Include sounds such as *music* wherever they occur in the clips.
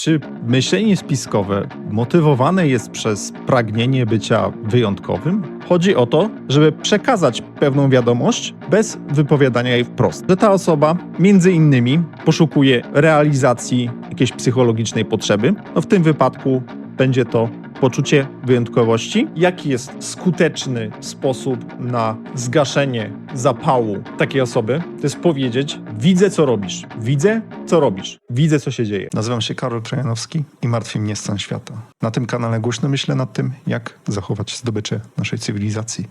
Czy myślenie spiskowe motywowane jest przez pragnienie bycia wyjątkowym? Chodzi o to, żeby przekazać pewną wiadomość bez wypowiadania jej wprost. Że ta osoba między innymi poszukuje realizacji jakiejś psychologicznej potrzeby. No w tym wypadku będzie to poczucie wyjątkowości. Jaki jest skuteczny sposób na zgaszenie zapału takiej osoby? To jest powiedzieć: Widzę, co robisz. Widzę, co robisz. Widzę, co się dzieje. Nazywam się Karol Trojanowski i martwi mnie stan świata. Na tym kanale głośno myślę nad tym, jak zachować zdobycze naszej cywilizacji.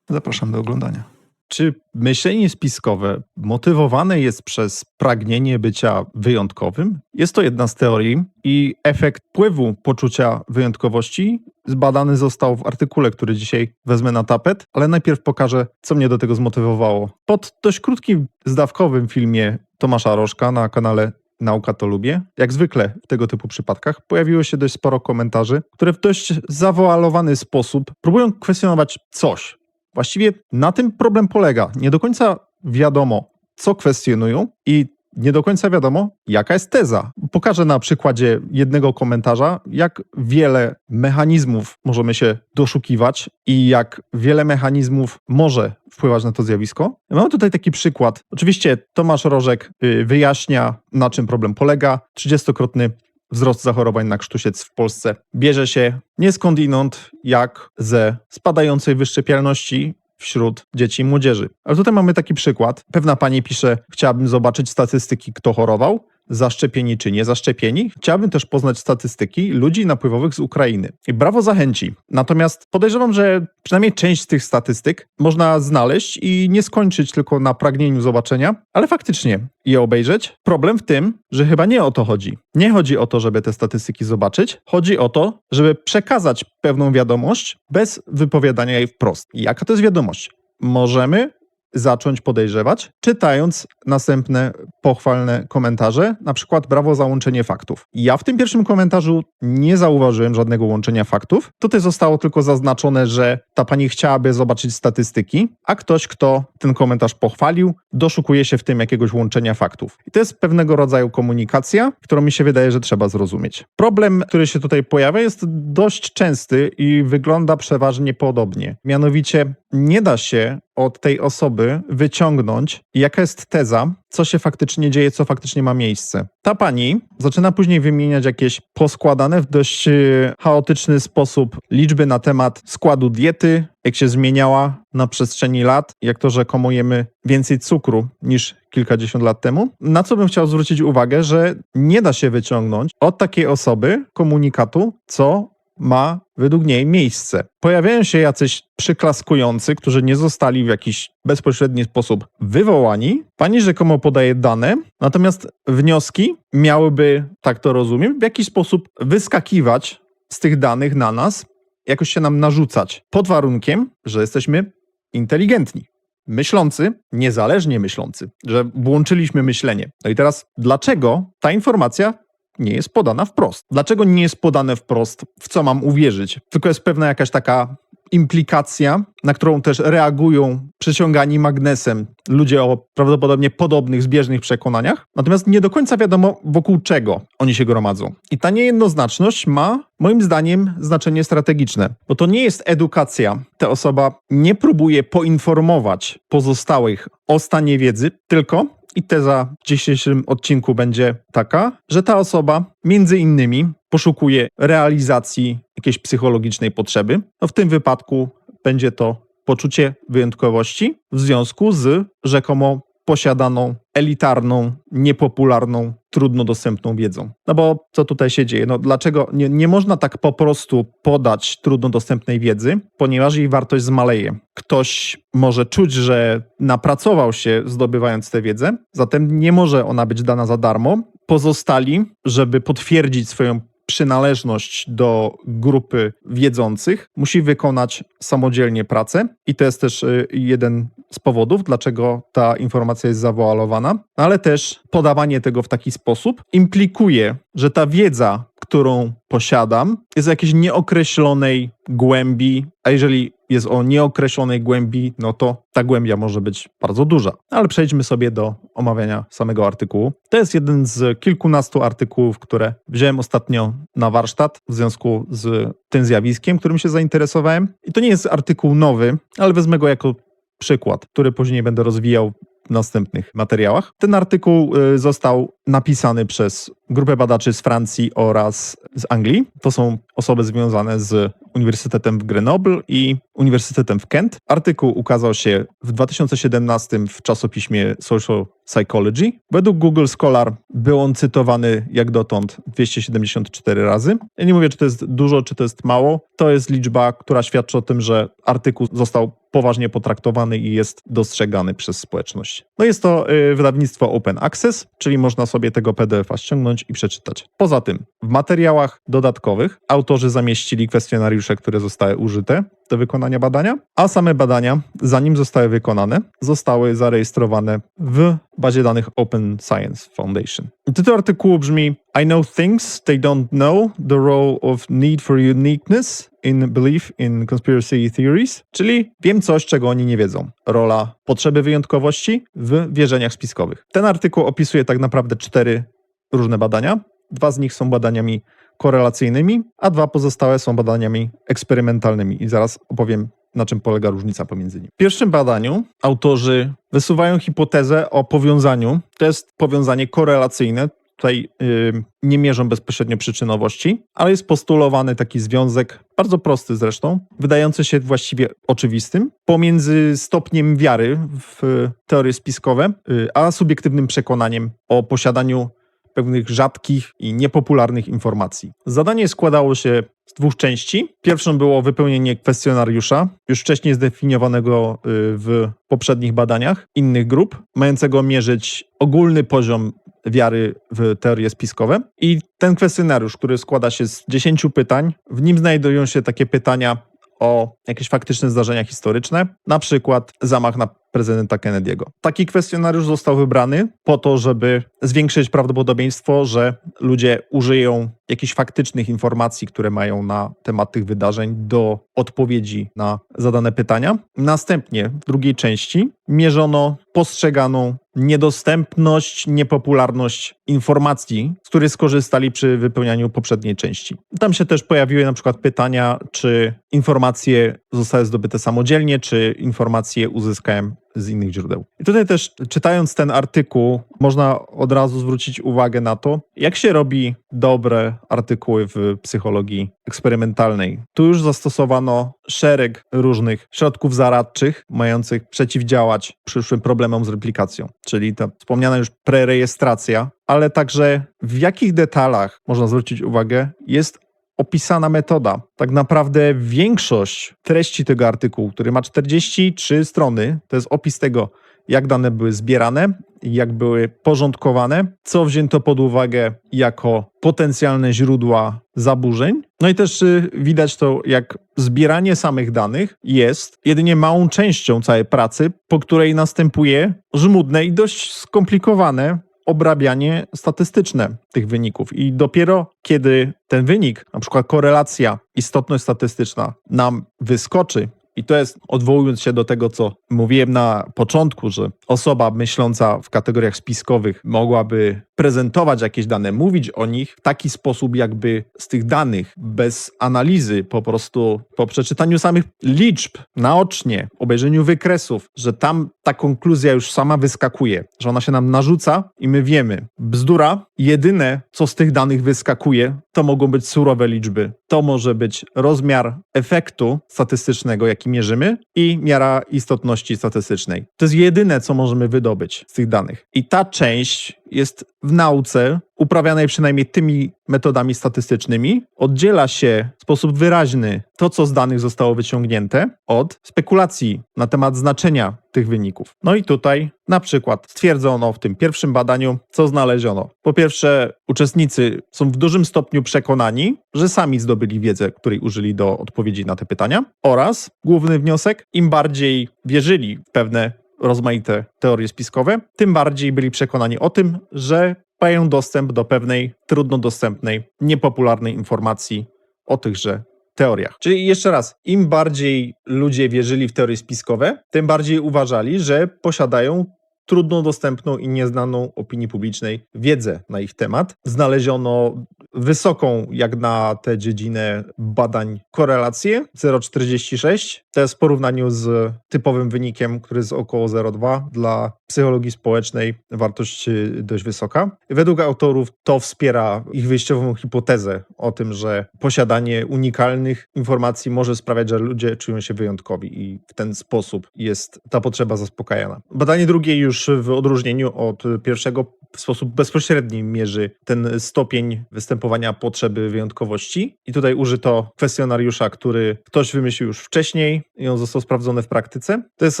Zapraszam do oglądania. Czy myślenie spiskowe motywowane jest przez pragnienie bycia wyjątkowym? Jest to jedna z teorii i efekt wpływu poczucia wyjątkowości zbadany został w artykule, który dzisiaj wezmę na tapet, ale najpierw pokażę, co mnie do tego zmotywowało. Pod dość krótkim, zdawkowym filmie Tomasza Rożka na kanale Nauka to lubię. Jak zwykle w tego typu przypadkach pojawiło się dość sporo komentarzy, które w dość zawoalowany sposób próbują kwestionować coś, Właściwie na tym problem polega. Nie do końca wiadomo, co kwestionują i nie do końca wiadomo, jaka jest teza. Pokażę na przykładzie jednego komentarza, jak wiele mechanizmów możemy się doszukiwać i jak wiele mechanizmów może wpływać na to zjawisko. Mamy tutaj taki przykład. Oczywiście Tomasz Rożek y, wyjaśnia, na czym problem polega. 30-krotny wzrost zachorowań na krztusiec w Polsce bierze się nie skądinąd, jak ze spadającej wyszczepialności wśród dzieci i młodzieży. Ale tutaj mamy taki przykład. Pewna pani pisze: Chciałabym zobaczyć statystyki, kto chorował zaszczepieni czy nie zaszczepieni. Chciałbym też poznać statystyki ludzi napływowych z Ukrainy. I brawo zachęci. Natomiast podejrzewam, że przynajmniej część z tych statystyk można znaleźć i nie skończyć tylko na pragnieniu zobaczenia, ale faktycznie je obejrzeć. Problem w tym, że chyba nie o to chodzi. Nie chodzi o to, żeby te statystyki zobaczyć, chodzi o to, żeby przekazać pewną wiadomość bez wypowiadania jej wprost. Jaka to jest wiadomość? Możemy zacząć podejrzewać, czytając następne pochwalne komentarze, na przykład brawo za łączenie faktów. Ja w tym pierwszym komentarzu nie zauważyłem żadnego łączenia faktów. Tutaj zostało tylko zaznaczone, że ta pani chciałaby zobaczyć statystyki, a ktoś, kto ten komentarz pochwalił, doszukuje się w tym jakiegoś łączenia faktów. I to jest pewnego rodzaju komunikacja, którą mi się wydaje, że trzeba zrozumieć. Problem, który się tutaj pojawia, jest dość częsty i wygląda przeważnie podobnie. Mianowicie nie da się od tej osoby wyciągnąć, jaka jest teza, co się faktycznie dzieje, co faktycznie ma miejsce. Ta pani zaczyna później wymieniać jakieś poskładane w dość e, chaotyczny sposób liczby na temat składu diety, jak się zmieniała na przestrzeni lat, jak to, że komujemy więcej cukru niż kilkadziesiąt lat temu. Na co bym chciał zwrócić uwagę, że nie da się wyciągnąć od takiej osoby komunikatu, co ma według niej miejsce. Pojawiają się jacyś przyklaskujący, którzy nie zostali w jakiś bezpośredni sposób wywołani. Pani rzekomo podaje dane, natomiast wnioski miałyby, tak to rozumiem, w jakiś sposób wyskakiwać z tych danych na nas, jakoś się nam narzucać, pod warunkiem, że jesteśmy inteligentni. Myślący, niezależnie myślący, że włączyliśmy myślenie. No i teraz, dlaczego ta informacja nie jest podana wprost. Dlaczego nie jest podane wprost, w co mam uwierzyć? Tylko jest pewna jakaś taka implikacja, na którą też reagują przyciągani magnesem ludzie o prawdopodobnie podobnych, zbieżnych przekonaniach. Natomiast nie do końca wiadomo, wokół czego oni się gromadzą. I ta niejednoznaczność ma, moim zdaniem, znaczenie strategiczne, bo to nie jest edukacja. Ta osoba nie próbuje poinformować pozostałych o stanie wiedzy, tylko i teza w dzisiejszym odcinku będzie taka, że ta osoba między innymi poszukuje realizacji jakiejś psychologicznej potrzeby. No w tym wypadku będzie to poczucie wyjątkowości w związku z rzekomo posiadaną, elitarną, niepopularną, trudno dostępną wiedzą. No bo co tutaj się dzieje? No dlaczego nie, nie można tak po prostu podać trudno dostępnej wiedzy, ponieważ jej wartość zmaleje. Ktoś może czuć, że napracował się zdobywając tę wiedzę, zatem nie może ona być dana za darmo. Pozostali, żeby potwierdzić swoją przynależność do grupy wiedzących, musi wykonać samodzielnie pracę i to jest też y, jeden z powodów, dlaczego ta informacja jest zawoalowana, ale też podawanie tego w taki sposób implikuje, że ta wiedza, którą posiadam, jest jakiejś nieokreślonej głębi, a jeżeli jest o nieokreślonej głębi, no to ta głębia może być bardzo duża. Ale przejdźmy sobie do omawiania samego artykułu. To jest jeden z kilkunastu artykułów, które wziąłem ostatnio na warsztat w związku z tym zjawiskiem, którym się zainteresowałem. I to nie jest artykuł nowy, ale wezmę go jako przykład, który później będę rozwijał w następnych materiałach. Ten artykuł y, został napisany przez grupę badaczy z Francji oraz z Anglii. To są osoby związane z Uniwersytetem w Grenoble i Uniwersytetem w Kent. Artykuł ukazał się w 2017 w czasopiśmie Social Psychology. Według Google Scholar był on cytowany jak dotąd 274 razy. Ja nie mówię, czy to jest dużo, czy to jest mało. To jest liczba, która świadczy o tym, że artykuł został poważnie potraktowany i jest dostrzegany przez społeczność. No jest to y, wydawnictwo Open Access, czyli można sobie tego PDF-a ściągnąć i przeczytać. Poza tym, w materiałach dodatkowych autorzy zamieścili kwestionariusze, które zostały użyte do wykonania badania, a same badania, zanim zostały wykonane, zostały zarejestrowane w bazie danych Open Science Foundation. Tytuł artykułu brzmi I know things they don't know, the role of need for uniqueness in belief in conspiracy theories, czyli wiem coś, czego oni nie wiedzą. Rola potrzeby wyjątkowości w wierzeniach spiskowych. Ten artykuł opisuje tak naprawdę cztery różne badania. Dwa z nich są badaniami korelacyjnymi, a dwa pozostałe są badaniami eksperymentalnymi. I zaraz opowiem, na czym polega różnica pomiędzy nimi. W pierwszym badaniu autorzy wysuwają hipotezę o powiązaniu. To jest powiązanie korelacyjne. Tutaj yy, nie mierzą bezpośrednio przyczynowości, ale jest postulowany taki związek, bardzo prosty zresztą, wydający się właściwie oczywistym, pomiędzy stopniem wiary w teorie spiskowe, yy, a subiektywnym przekonaniem o posiadaniu pewnych rzadkich i niepopularnych informacji. Zadanie składało się z dwóch części. Pierwszą było wypełnienie kwestionariusza, już wcześniej zdefiniowanego y, w poprzednich badaniach innych grup, mającego mierzyć ogólny poziom wiary w teorie spiskowe. I ten kwestionariusz, który składa się z 10 pytań, w nim znajdują się takie pytania o jakieś faktyczne zdarzenia historyczne, na przykład zamach na prezydenta Kennedy'ego. Taki kwestionariusz został wybrany po to, żeby zwiększyć prawdopodobieństwo, że ludzie użyją jakichś faktycznych informacji, które mają na temat tych wydarzeń do odpowiedzi na zadane pytania. Następnie w drugiej części mierzono postrzeganą niedostępność, niepopularność informacji, z których skorzystali przy wypełnianiu poprzedniej części. Tam się też pojawiły na przykład pytania, czy informacje zostały zdobyte samodzielnie, czy informacje uzyskałem z innych źródeł. I tutaj też czytając ten artykuł, można od razu zwrócić uwagę na to, jak się robi dobre artykuły w psychologii eksperymentalnej. Tu już zastosowano szereg różnych środków zaradczych, mających przeciwdziałać przyszłym problemom z replikacją, czyli ta wspomniana już prerejestracja, ale także w jakich detalach, można zwrócić uwagę, jest opisana metoda. Tak naprawdę większość treści tego artykułu, który ma 43 strony, to jest opis tego, jak dane były zbierane, jak były porządkowane, co wzięto pod uwagę jako potencjalne źródła zaburzeń. No i też y, widać to, jak zbieranie samych danych jest jedynie małą częścią całej pracy, po której następuje żmudne i dość skomplikowane obrabianie statystyczne tych wyników. I dopiero kiedy ten wynik, na przykład korelacja, istotność statystyczna nam wyskoczy, i to jest odwołując się do tego, co mówiłem na początku, że osoba myśląca w kategoriach spiskowych mogłaby prezentować jakieś dane, mówić o nich w taki sposób, jakby z tych danych, bez analizy, po prostu po przeczytaniu samych liczb naocznie, obejrzeniu wykresów, że tam ta konkluzja już sama wyskakuje, że ona się nam narzuca i my wiemy. Bzdura, jedyne co z tych danych wyskakuje, to mogą być surowe liczby. To może być rozmiar efektu statystycznego, jaki mierzymy, i miara istotności statystycznej. To jest jedyne, co możemy wydobyć z tych danych. I ta część jest w nauce, uprawianej przynajmniej tymi metodami statystycznymi, oddziela się w sposób wyraźny to, co z danych zostało wyciągnięte, od spekulacji na temat znaczenia tych wyników. No i tutaj na przykład stwierdzono w tym pierwszym badaniu, co znaleziono. Po pierwsze, uczestnicy są w dużym stopniu przekonani, że sami zdobyli wiedzę, której użyli do odpowiedzi na te pytania, oraz główny wniosek, im bardziej wierzyli w pewne rozmaite teorie spiskowe, tym bardziej byli przekonani o tym, że mają dostęp do pewnej trudno dostępnej, niepopularnej informacji o tychże teoriach. Czyli jeszcze raz, im bardziej ludzie wierzyli w teorie spiskowe, tym bardziej uważali, że posiadają trudno dostępną i nieznaną opinii publicznej wiedzę na ich temat. Znaleziono wysoką, jak na tę dziedzinę badań, korelację 0,46. To jest w porównaniu z typowym wynikiem, który jest około 0,2. Dla psychologii społecznej wartość y, dość wysoka. Według autorów to wspiera ich wyjściową hipotezę o tym, że posiadanie unikalnych informacji może sprawiać, że ludzie czują się wyjątkowi i w ten sposób jest ta potrzeba zaspokajana. Badanie drugie już w odróżnieniu od pierwszego w sposób bezpośredni mierzy ten stopień występowania potrzeby wyjątkowości. I tutaj użyto kwestionariusza, który ktoś wymyślił już wcześniej i on został sprawdzony w praktyce. To jest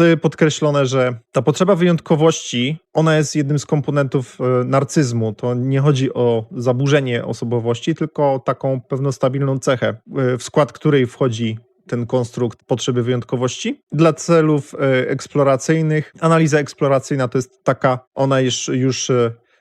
y, podkreślone, że ta potrzeba wyjątkowości, ona jest jednym z komponentów y, narcyzmu. To nie chodzi o zaburzenie osobowości, tylko taką pewną stabilną cechę, y, w skład której wchodzi ten konstrukt potrzeby wyjątkowości. Dla celów eksploracyjnych, analiza eksploracyjna to jest taka, ona już, już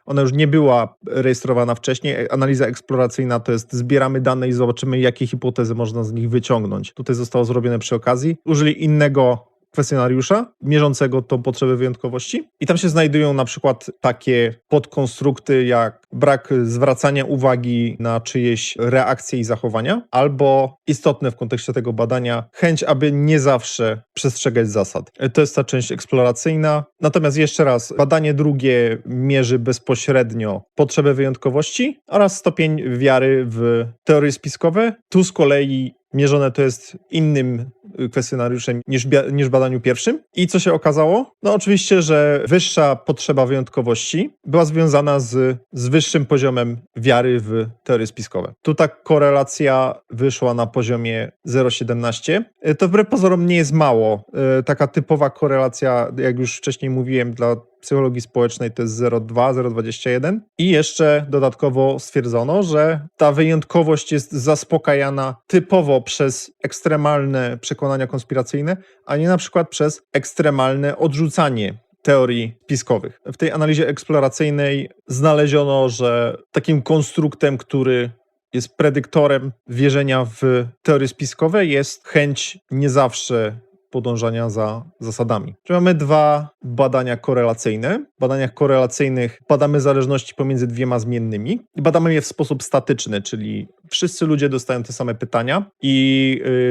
ona już nie była rejestrowana wcześniej. Analiza eksploracyjna to jest zbieramy dane i zobaczymy, jakie hipotezy można z nich wyciągnąć. Tutaj zostało zrobione przy okazji. Użyli innego kwestionariusza mierzącego tą potrzebę wyjątkowości. I tam się znajdują na przykład takie podkonstrukty jak brak zwracania uwagi na czyjeś reakcje i zachowania, albo istotne w kontekście tego badania chęć, aby nie zawsze przestrzegać zasad. To jest ta część eksploracyjna. Natomiast jeszcze raz, badanie drugie mierzy bezpośrednio potrzebę wyjątkowości oraz stopień wiary w teorie spiskowe. Tu z kolei mierzone to jest innym kwestionariuszem niż, niż badaniu pierwszym. I co się okazało? No oczywiście, że wyższa potrzeba wyjątkowości była związana z, z wyższym poziomem wiary w teorie spiskowe. Tu ta korelacja wyszła na poziomie 0,17. Y, To wbrew pozorom nie jest mało. Y, Taka typowa korelacja, jak już wcześniej mówiłem, dla psychologii społecznej to jest 0,2, 0,21 i jeszcze dodatkowo stwierdzono, że ta wyjątkowość jest zaspokajana typowo przez ekstremalne przekonania konspiracyjne, a nie na przykład przez ekstremalne odrzucanie teorii spiskowych. W tej analizie eksploracyjnej znaleziono, że takim konstruktem, który jest predyktorem wierzenia w teorie spiskowe jest chęć nie zawsze podążania za zasadami. Czyli mamy dwa badania korelacyjne. W badaniach korelacyjnych badamy zależności pomiędzy dwiema zmiennymi i badamy je w sposób statyczny, czyli wszyscy ludzie dostają te same pytania i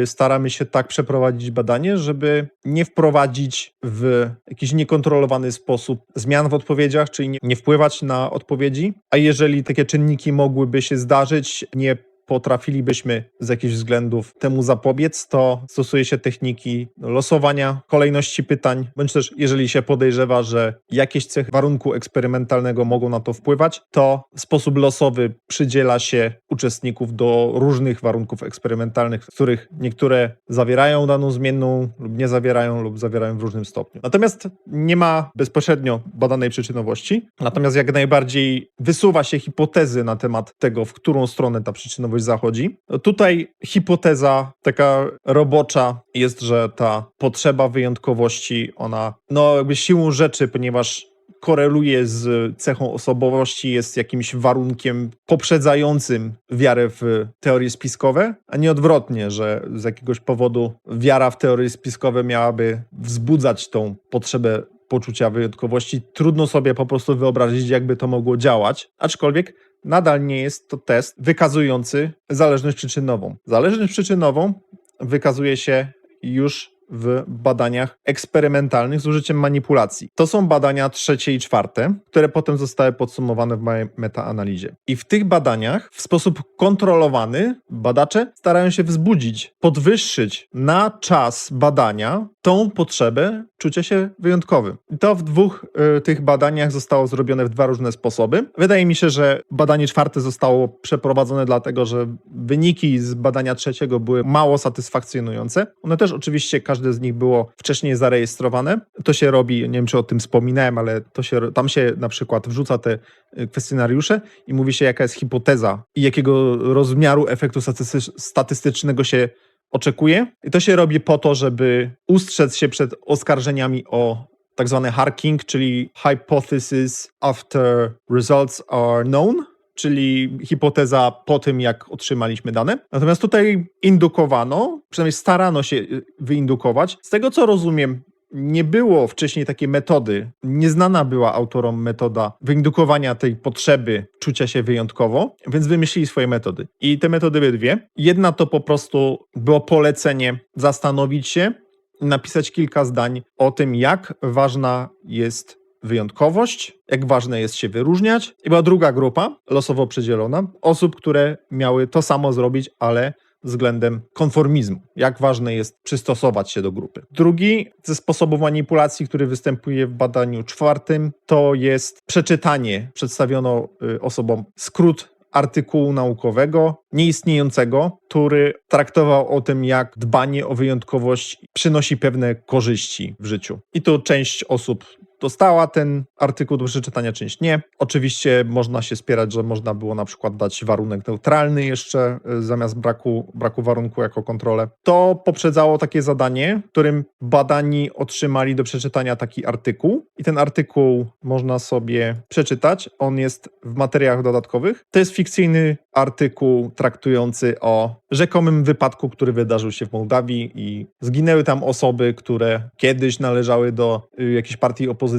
y, staramy się tak przeprowadzić badanie, żeby nie wprowadzić w jakiś niekontrolowany sposób zmian w odpowiedziach, czyli nie, nie wpływać na odpowiedzi, a jeżeli takie czynniki mogłyby się zdarzyć, nie potrafilibyśmy z jakichś względów temu zapobiec, to stosuje się techniki losowania kolejności pytań, bądź też jeżeli się podejrzewa, że jakieś cechy warunku eksperymentalnego mogą na to wpływać, to w sposób losowy przydziela się uczestników do różnych warunków eksperymentalnych, z których niektóre zawierają daną zmienną lub nie zawierają lub zawierają w różnym stopniu. Natomiast nie ma bezpośrednio badanej przyczynowości, natomiast jak najbardziej wysuwa się hipotezy na temat tego, w którą stronę ta przyczynowość zachodzi. Tutaj hipoteza taka robocza jest, że ta potrzeba wyjątkowości, ona no jakby siłą rzeczy, ponieważ koreluje z cechą osobowości, jest jakimś warunkiem poprzedzającym wiarę w teorie spiskowe, a nie odwrotnie, że z jakiegoś powodu wiara w teorie spiskowe miałaby wzbudzać tą potrzebę poczucia wyjątkowości. Trudno sobie po prostu wyobrazić, jakby to mogło działać, aczkolwiek nadal nie jest to test wykazujący zależność przyczynową. Zależność przyczynową wykazuje się już w badaniach eksperymentalnych z użyciem manipulacji. To są badania trzecie i czwarte, które potem zostały podsumowane w mojej metaanalizie. I w tych badaniach w sposób kontrolowany badacze starają się wzbudzić, podwyższyć na czas badania tą potrzebę czucia się wyjątkowym. To w dwóch y, tych badaniach zostało zrobione w dwa różne sposoby. Wydaje mi się, że badanie czwarte zostało przeprowadzone dlatego, że wyniki z badania trzeciego były mało satysfakcjonujące. One też oczywiście każde z nich było wcześniej zarejestrowane. To się robi, nie wiem czy o tym wspominałem, ale to się, tam się na przykład wrzuca te y, kwestionariusze i mówi się jaka jest hipoteza i jakiego rozmiaru efektu statystycz- statystycznego się oczekuje. I to się robi po to, żeby ustrzec się przed oskarżeniami o tak zwany harking, czyli hypothesis after results are known. czyli hipoteza po tym, jak otrzymaliśmy dane. Natomiast tutaj indukowano, przynajmniej starano się y, wyindukować. Z tego co rozumiem, nie było wcześniej takiej metody, nieznana była autorom metoda wyindukowania tej potrzeby czucia się wyjątkowo, więc wymyślili swoje metody. I te metody były dwie. Jedna to po prostu było polecenie zastanowić się, napisać kilka zdań o tym, jak ważna jest wyjątkowość, jak ważne jest się wyróżniać. I była druga grupa, losowo przedzielona, osób, które miały to samo zrobić, ale względem konformizmu. Jak ważne jest przystosować się do grupy. Drugi ze sposobów manipulacji, który występuje w badaniu czwartym, to jest przeczytanie. Przedstawiono y, osobom skrót artykułu naukowego, nieistniejącego, który traktował o tym, jak dbanie o wyjątkowość przynosi pewne korzyści w życiu. I tu część osób dostała ten artykuł do przeczytania, część nie. Oczywiście można się spierać, że można było na przykład dać warunek neutralny jeszcze y, zamiast braku, braku warunku jako kontrolę. To poprzedzało takie zadanie, w którym badani otrzymali do przeczytania taki artykuł i ten artykuł można sobie przeczytać. On jest w materiałach dodatkowych. To jest fikcyjny artykuł traktujący o rzekomym wypadku, który wydarzył się w Mołdawii i zginęły tam osoby, które kiedyś należały do y, jakiejś partii opozycyjnej.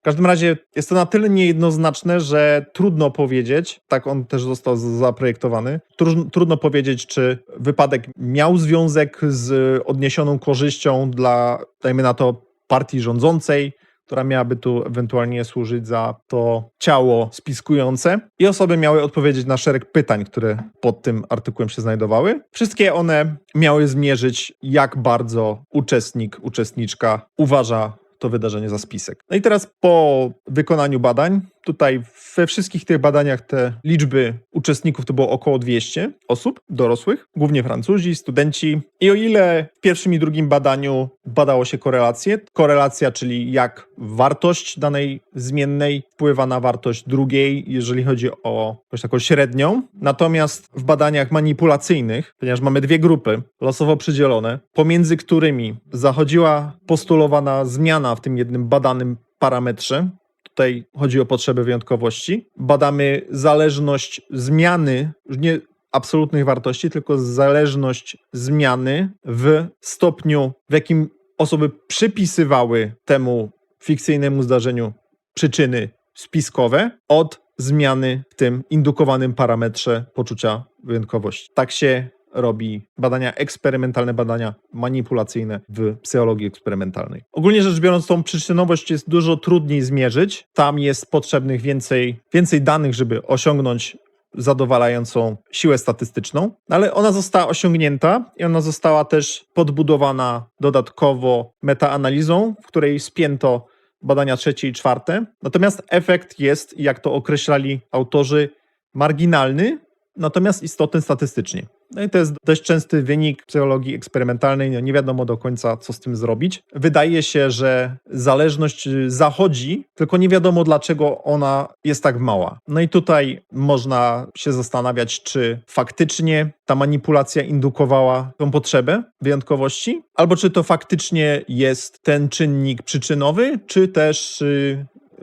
W każdym razie jest to na tyle niejednoznaczne, że trudno powiedzieć, tak on też został zaprojektowany, tru- trudno powiedzieć, czy wypadek miał związek z odniesioną korzyścią dla, dajmy na to, partii rządzącej, która miałaby tu ewentualnie służyć za to ciało spiskujące. I osoby miały odpowiedzieć na szereg pytań, które pod tym artykułem się znajdowały. Wszystkie one miały zmierzyć, jak bardzo uczestnik, uczestniczka uważa to wydarzenie za spisek. No i teraz po wykonaniu badań, tutaj we wszystkich tych badaniach te liczby uczestników to było około 200 osób dorosłych, głównie Francuzi, studenci. I o ile w pierwszym i drugim badaniu badało się korelację, korelacja, czyli jak wartość danej zmiennej wpływa na wartość drugiej, jeżeli chodzi o jakąś taką średnią. Natomiast w badaniach manipulacyjnych, ponieważ mamy dwie grupy losowo przydzielone, pomiędzy którymi zachodziła postulowana zmiana w tym jednym badanym parametrze, tutaj chodzi o potrzebę wyjątkowości, badamy zależność zmiany, nie absolutnych wartości, tylko zależność zmiany w stopniu, w jakim osoby przypisywały temu fikcyjnemu zdarzeniu przyczyny spiskowe od zmiany w tym indukowanym parametrze poczucia wyjątkowości. Tak się robi badania eksperymentalne, badania manipulacyjne w psychologii eksperymentalnej. Ogólnie rzecz biorąc, tą przyczynowość jest dużo trudniej zmierzyć. Tam jest potrzebnych więcej, więcej danych, żeby osiągnąć zadowalającą siłę statystyczną, ale ona została osiągnięta i ona została też podbudowana dodatkowo metaanalizą, w której spięto badania trzecie i czwarte. Natomiast efekt jest, jak to określali autorzy, marginalny, natomiast istotny statystycznie. No i to jest dość częsty wynik psychologii eksperymentalnej. No nie wiadomo do końca, co z tym zrobić. Wydaje się, że zależność y, zachodzi, tylko nie wiadomo, dlaczego ona jest tak mała. No i tutaj można się zastanawiać, czy faktycznie ta manipulacja indukowała tą potrzebę wyjątkowości, albo czy to faktycznie jest ten czynnik przyczynowy, czy też.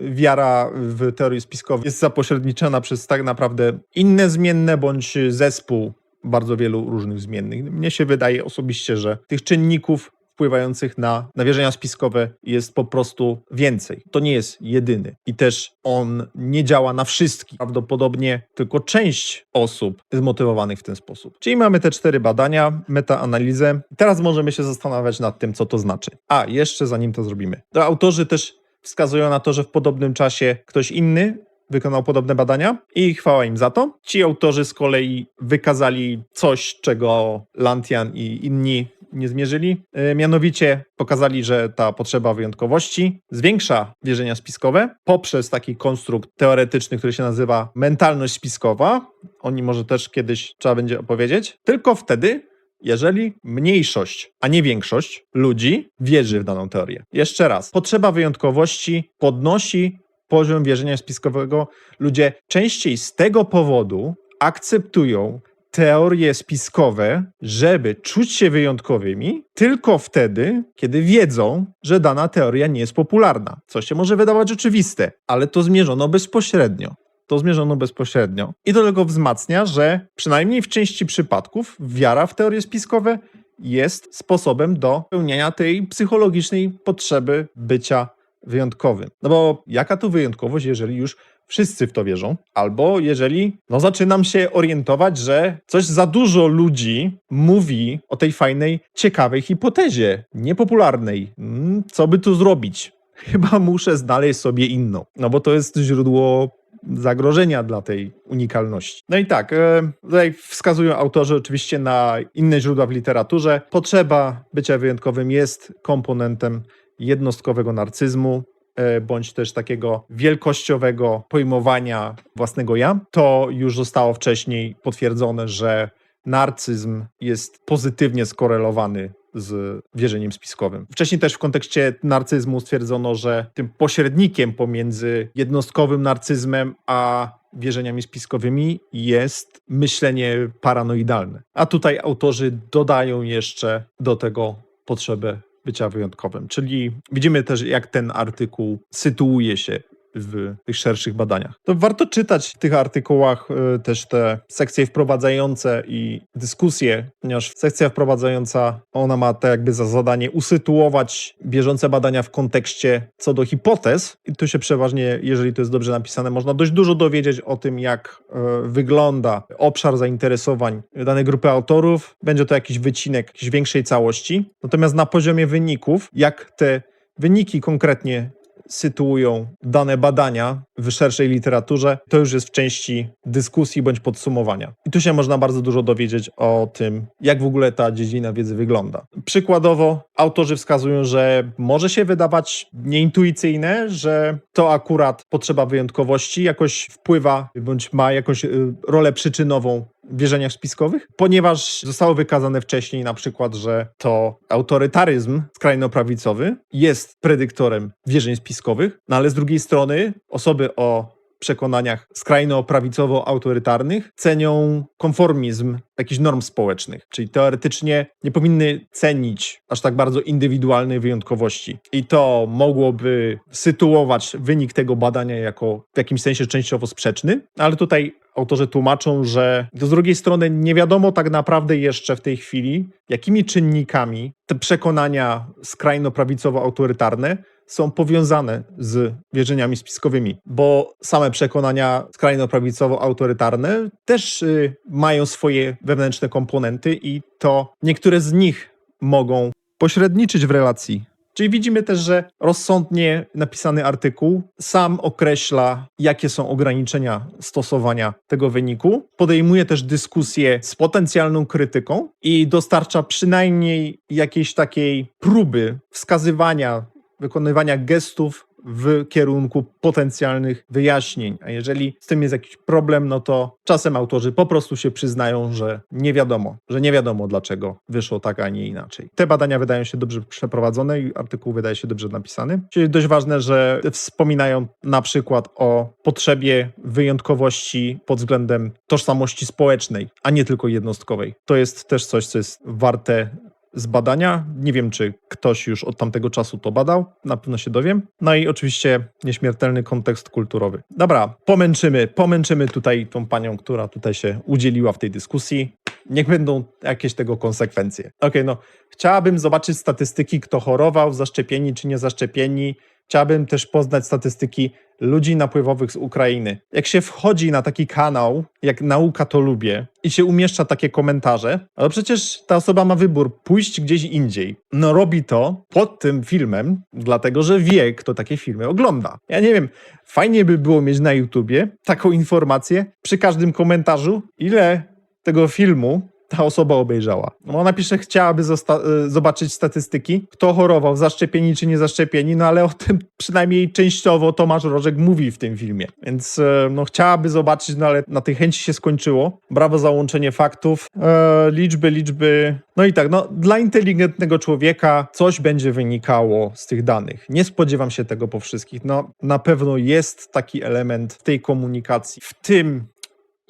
Wiara w teorię spiskową jest zapośredniczona przez tak naprawdę inne zmienne bądź zespół bardzo wielu różnych zmiennych. Mnie się wydaje osobiście, że tych czynników wpływających na, na wierzenia spiskowe jest po prostu więcej. To nie jest jedyny. I też on nie działa na wszystkich. Prawdopodobnie tylko część osób jest motywowanych w ten sposób. Czyli mamy te cztery badania, metaanalizę. Teraz możemy się zastanawiać nad tym, co to znaczy. A, jeszcze zanim to zrobimy. To autorzy też wskazują na to, że w podobnym czasie ktoś inny wykonał podobne badania i chwała im za to. Ci autorzy z kolei wykazali coś, czego Lantian i inni nie zmierzyli. E, Mianowicie pokazali, że ta potrzeba wyjątkowości zwiększa wierzenia spiskowe poprzez taki konstrukt teoretyczny, który się nazywa mentalność spiskowa. O nim może też kiedyś trzeba będzie opowiedzieć. Tylko wtedy, jeżeli mniejszość, a nie większość ludzi wierzy w daną teorię. Jeszcze raz, potrzeba wyjątkowości podnosi poziom wierzenia spiskowego. Ludzie częściej z tego powodu akceptują teorie spiskowe, żeby czuć się wyjątkowymi, tylko wtedy, kiedy wiedzą, że dana teoria nie jest popularna. Co się może wydawać oczywiste, ale to zmierzono bezpośrednio. To zmierzono bezpośrednio. I to tylko wzmacnia, że przynajmniej w części przypadków wiara w teorie spiskowe jest sposobem do pełnienia tej psychologicznej potrzeby bycia wyjątkowym. No bo jaka to wyjątkowość, jeżeli już wszyscy w to wierzą, albo jeżeli no, zaczynam się orientować, że coś za dużo ludzi mówi o tej fajnej, ciekawej hipotezie, niepopularnej. Mm, Co by tu zrobić? Chyba muszę znaleźć sobie inną, no bo to jest źródło zagrożenia dla tej unikalności. No i tak, e, tutaj wskazują autorzy oczywiście na inne źródła w literaturze. Potrzeba bycia wyjątkowym jest komponentem jednostkowego narcyzmu, e, bądź też takiego wielkościowego pojmowania własnego ja. To już zostało wcześniej potwierdzone, że narcyzm jest pozytywnie skorelowany z wierzeniem spiskowym. Wcześniej też w kontekście narcyzmu stwierdzono, że tym pośrednikiem pomiędzy jednostkowym narcyzmem a wierzeniami spiskowymi jest myślenie paranoidalne. A tutaj autorzy dodają jeszcze do tego potrzebę bycia wyjątkowym. Czyli widzimy też, jak ten artykuł sytuuje się w tych szerszych badaniach. To warto czytać w tych artykułach y, też te sekcje wprowadzające i dyskusje, ponieważ sekcja wprowadzająca, ona ma tak jakby za zadanie usytuować bieżące badania w kontekście co do hipotez i tu się przeważnie, jeżeli to jest dobrze napisane, można dość dużo dowiedzieć o tym, jak y, wygląda obszar zainteresowań danej grupy autorów. Będzie to jakiś wycinek jakiejś większej całości. Natomiast na poziomie wyników, jak te wyniki konkretnie sytuują dane badania w szerszej literaturze, to już jest w części dyskusji bądź podsumowania. I tu się można bardzo dużo dowiedzieć o tym, jak w ogóle ta dziedzina wiedzy wygląda. Przykładowo, autorzy wskazują, że może się wydawać nieintuicyjne, że to akurat potrzeba wyjątkowości jakoś wpływa bądź ma jakąś y, rolę przyczynową wierzeniach spiskowych, ponieważ zostało wykazane wcześniej na przykład, że to autorytaryzm skrajnoprawicowy jest predyktorem wierzeń spiskowych, no ale z drugiej strony osoby o przekonaniach skrajno-prawicowo-autorytarnych cenią konformizm jakichś norm społecznych, czyli teoretycznie nie powinny cenić aż tak bardzo indywidualnej wyjątkowości. I to mogłoby sytuować wynik tego badania jako w jakimś sensie częściowo sprzeczny, ale tutaj autorzy tłumaczą, że z drugiej strony nie wiadomo tak naprawdę jeszcze w tej chwili, jakimi czynnikami te przekonania skrajno-prawicowo-autorytarne są powiązane z wierzeniami spiskowymi, bo same przekonania skrajno-prawicowo-autorytarne też y, mają swoje wewnętrzne komponenty i to niektóre z nich mogą pośredniczyć w relacji. Czyli widzimy też, że rozsądnie napisany artykuł sam określa, jakie są ograniczenia stosowania tego wyniku, podejmuje też dyskusję z potencjalną krytyką i dostarcza przynajmniej jakiejś takiej próby wskazywania wykonywania gestów w kierunku potencjalnych wyjaśnień. A jeżeli z tym jest jakiś problem, no to czasem autorzy po prostu się przyznają, że nie wiadomo, że nie wiadomo dlaczego wyszło tak, a nie inaczej. Te badania wydają się dobrze przeprowadzone i artykuł wydaje się dobrze napisany. Czyli dość ważne, że wspominają na przykład o potrzebie wyjątkowości pod względem tożsamości społecznej, a nie tylko jednostkowej. To jest też coś, co jest warte z badania. Nie wiem, czy ktoś już od tamtego czasu to badał, na pewno się dowiem. No i oczywiście nieśmiertelny kontekst kulturowy. Dobra, pomęczymy, pomęczymy tutaj tą panią, która tutaj się udzieliła w tej dyskusji. Niech będą jakieś tego konsekwencje. Okej, no, chciałabym zobaczyć statystyki, kto chorował, zaszczepieni czy nie zaszczepieni. Chciałabym też poznać statystyki ludzi napływowych z Ukrainy. Jak się wchodzi na taki kanał, jak Nauka to lubię, i się umieszcza takie komentarze, ale przecież ta osoba ma wybór pójść gdzieś indziej. No robi to pod tym filmem, dlatego że wie, kto takie filmy ogląda. Ja nie wiem, fajnie by było mieć na YouTubie taką informację przy każdym komentarzu, ile tego filmu ta osoba obejrzała. No ona pisze, chciałaby y, zobaczyć statystyki, kto chorował, zaszczepieni czy nie zaszczepieni, no ale o tym *laughs* przynajmniej częściowo Tomasz Rożek mówi w tym filmie. Więc e, no chciałaby zobaczyć, no ale na tej chęci się skończyło. Brawo za łączenie faktów. E, liczby, liczby. No i tak, no dla inteligentnego człowieka coś będzie wynikało z tych danych. Nie spodziewam się tego po wszystkich. No na pewno jest taki element w tej komunikacji, w tym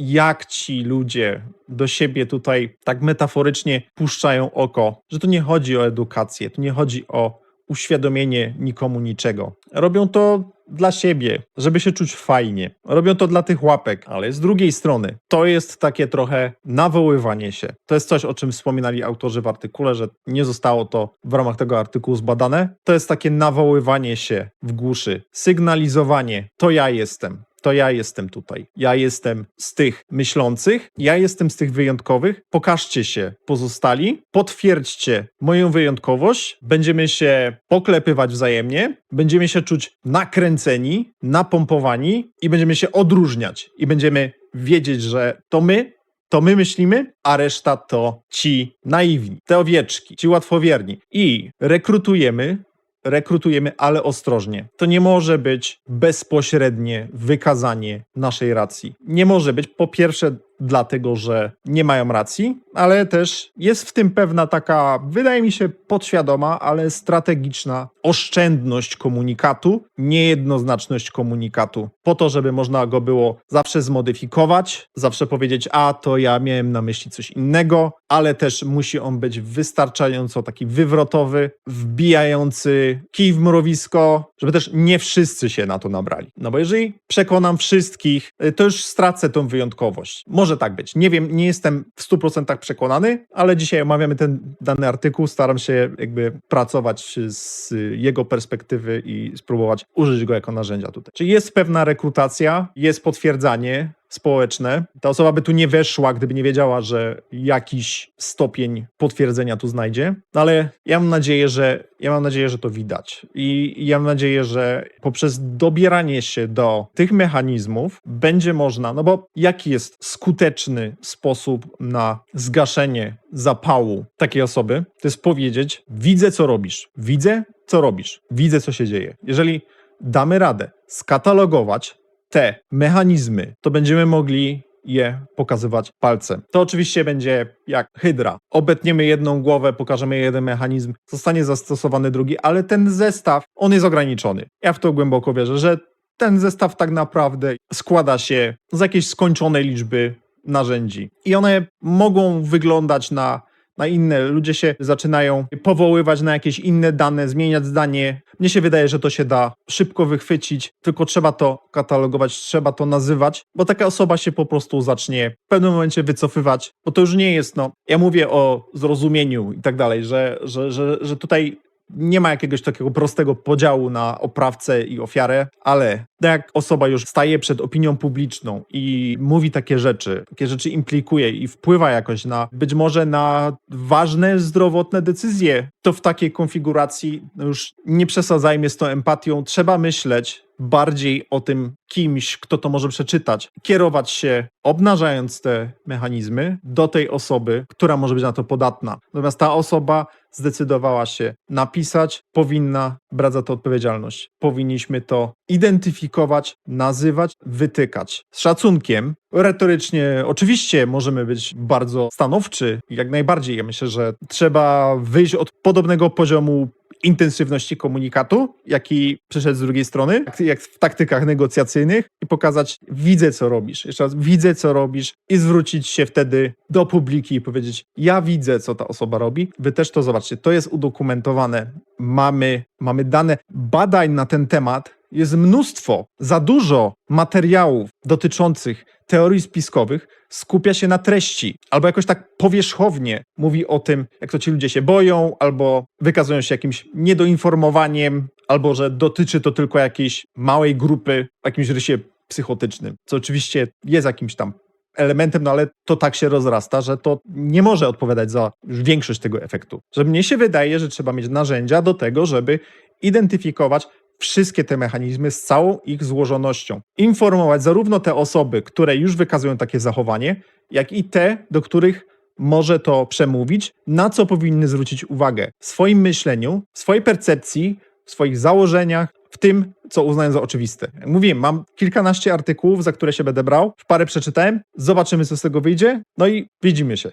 jak ci ludzie do siebie tutaj tak metaforycznie puszczają oko, że tu nie chodzi o edukację, tu nie chodzi o uświadomienie nikomu niczego. Robią to dla siebie, żeby się czuć fajnie. Robią to dla tych łapek, ale z drugiej strony to jest takie trochę nawoływanie się. To jest coś, o czym wspominali autorzy w artykule, że nie zostało to w ramach tego artykułu zbadane. To jest takie nawoływanie się w głuszy, sygnalizowanie: to ja jestem. To ja jestem tutaj. Ja jestem z tych myślących, ja jestem z tych wyjątkowych. Pokażcie się pozostali, potwierdźcie moją wyjątkowość. Będziemy się poklepywać wzajemnie, będziemy się czuć nakręceni, napompowani i będziemy się odróżniać. I będziemy wiedzieć, że to my, to my myślimy, a reszta to ci naiwni, te owieczki, ci łatwowierni. I rekrutujemy rekrutujemy, ale ostrożnie. To nie może być bezpośrednie wykazanie naszej racji. Nie może być po pierwsze dlatego, że nie mają racji, ale też jest w tym pewna taka, wydaje mi się, podświadoma, ale strategiczna oszczędność komunikatu, niejednoznaczność komunikatu, po to, żeby można go było zawsze zmodyfikować, zawsze powiedzieć, a to ja miałem na myśli coś innego, ale też musi on być wystarczająco taki wywrotowy, wbijający kij w mrowisko, żeby też nie wszyscy się na to nabrali. No bo jeżeli przekonam wszystkich, y, to już stracę tą wyjątkowość. Może tak być. Nie wiem, nie jestem w 100% przekonany, ale dzisiaj omawiamy ten dany artykuł. Staram się jakby pracować z jego perspektywy i spróbować użyć go jako narzędzia tutaj. Czyli jest pewna rekrutacja, jest potwierdzanie, społeczne. Ta osoba by tu nie weszła, gdyby nie wiedziała, że jakiś stopień potwierdzenia tu znajdzie. No ale ja mam nadzieję, że ja mam nadzieję, że to widać. I ja mam nadzieję, że poprzez dobieranie się do tych mechanizmów będzie można, no bo jaki jest skuteczny sposób na zgaszenie zapału takiej osoby? To jest powiedzieć: widzę co robisz. Widzę co robisz. Widzę co się dzieje. Jeżeli damy radę skatalogować te mechanizmy, to będziemy mogli je pokazywać palcem. To oczywiście będzie jak hydra. Obetniemy jedną głowę, pokażemy jeden mechanizm, zostanie zastosowany drugi, ale ten zestaw, on jest ograniczony. Ja w to głęboko wierzę, że ten zestaw tak naprawdę składa się z jakiejś skończonej liczby narzędzi. I one mogą wyglądać na na inne. Ludzie się zaczynają powoływać na jakieś inne dane, zmieniać zdanie. Mnie się wydaje, że to się da szybko wychwycić, tylko trzeba to katalogować, trzeba to nazywać, bo taka osoba się po prostu zacznie w pewnym momencie wycofywać, bo to już nie jest, no, ja mówię o zrozumieniu i tak dalej, że, że, że, że tutaj nie ma jakiegoś takiego prostego podziału na oprawcę i ofiarę, ale jak osoba już staje przed opinią publiczną i mówi takie rzeczy, takie rzeczy implikuje i wpływa jakoś na być może na ważne zdrowotne decyzje, to w takiej konfiguracji no już nie przesadzajmy z tą empatią. Trzeba myśleć bardziej o tym kimś, kto to może przeczytać, kierować się, obnażając te mechanizmy do tej osoby, która może być na to podatna. Natomiast ta osoba zdecydowała się napisać, powinna brać za to odpowiedzialność. Powinniśmy to identyfikować, nazywać, wytykać. Z szacunkiem, retorycznie oczywiście możemy być bardzo stanowczy, jak najbardziej. Ja myślę, że trzeba wyjść od podobnego poziomu intensywności komunikatu, jaki przyszedł z drugiej strony, jak- w taktykach negocjacyjnych i pokazać, widzę co robisz. Jeszcze raz, widzę co robisz i zwrócić się wtedy do publiki i powiedzieć, ja widzę co ta osoba robi, wy też to zobaczcie, to jest udokumentowane, mamy, mamy dane. Badań na ten temat, jest mnóstwo, za dużo materiałów dotyczących teorii spiskowych skupia się na treści, albo jakoś tak powierzchownie mówi o tym, jak to ci ludzie się boją, albo wykazują się jakimś niedoinformowaniem, albo że dotyczy to tylko jakiejś małej grupy, w jakimś rysie psychotycznym, co oczywiście jest jakimś tam elementem, no ale to tak się rozrasta, że to nie może odpowiadać za większość tego efektu. Że mnie się wydaje, że trzeba mieć narzędzia do tego, żeby identyfikować wszystkie te mechanizmy z całą ich złożonością. Informować zarówno te osoby, które już wykazują takie zachowanie, jak i te, do których może to przemówić, na co powinny zwrócić uwagę w swoim myśleniu, w swojej percepcji, w swoich założeniach, w tym, co uznają za oczywiste. Mówiłem, mam kilkanaście artykułów, za które się będę brał, parę przeczytałem, zobaczymy, co z tego wyjdzie, no i widzimy się.